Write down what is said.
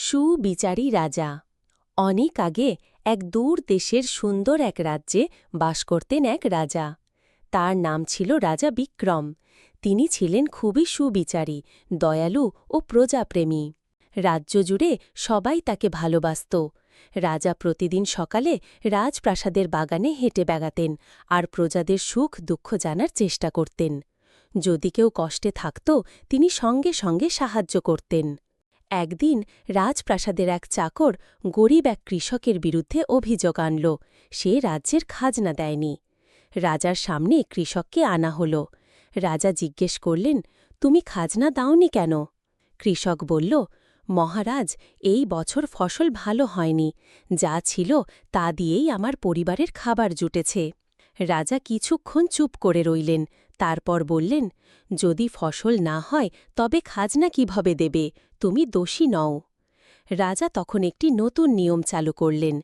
সুবিচারী রাজা। অনেক আগে এক দূর দেশের সুন্দর এক রাজ্যে বাস করতেন এক রাজা। তার নাম ছিল রাজা বিক্রম। তিনি ছিলেন খুবই সুবিচারী, দয়ালু ও প্রজাপ্রেমী। রাজ্য জুড়ে সবাই তাকে ভালোবাসত। রাজা প্রতিদিন সকালে রাজপ্রাসাদের বাগানে হেঁটে বেড়াতেন আর প্রজাদের সুখ দুঃখ জানার চেষ্টা করতেন। যদি কেউ কষ্টে থাকত, তিনি সঙ্গে সঙ্গে সাহায্য করতেন। একদিন রাজপ্রাসাদের এক চাকর গরিব এক কৃষকের বিরুদ্ধে অভিযোগ আনল। সে রাজ্যের খাজনা দেয়নি। রাজার সামনে কৃষককে আনা হল। রাজা জিজ্ঞেস করলেন, তুমি খাজনা দাওনি কেন? কৃষক বলল, মহারাজ, এই বছর ফসল ভালো হয়নি। যা ছিল তা দিয়েই আমার পরিবারের খাবার জুটেছে। রাজা কিছুক্ষণ চুপ করে রইলেন, তারপর বললেন, যদি ফসল না হয়, তবে খাজনা কীভাবে দেবে? তুমি দোষী নও। রাজা তখন একটি নতুন নিয়ম চালু করলেন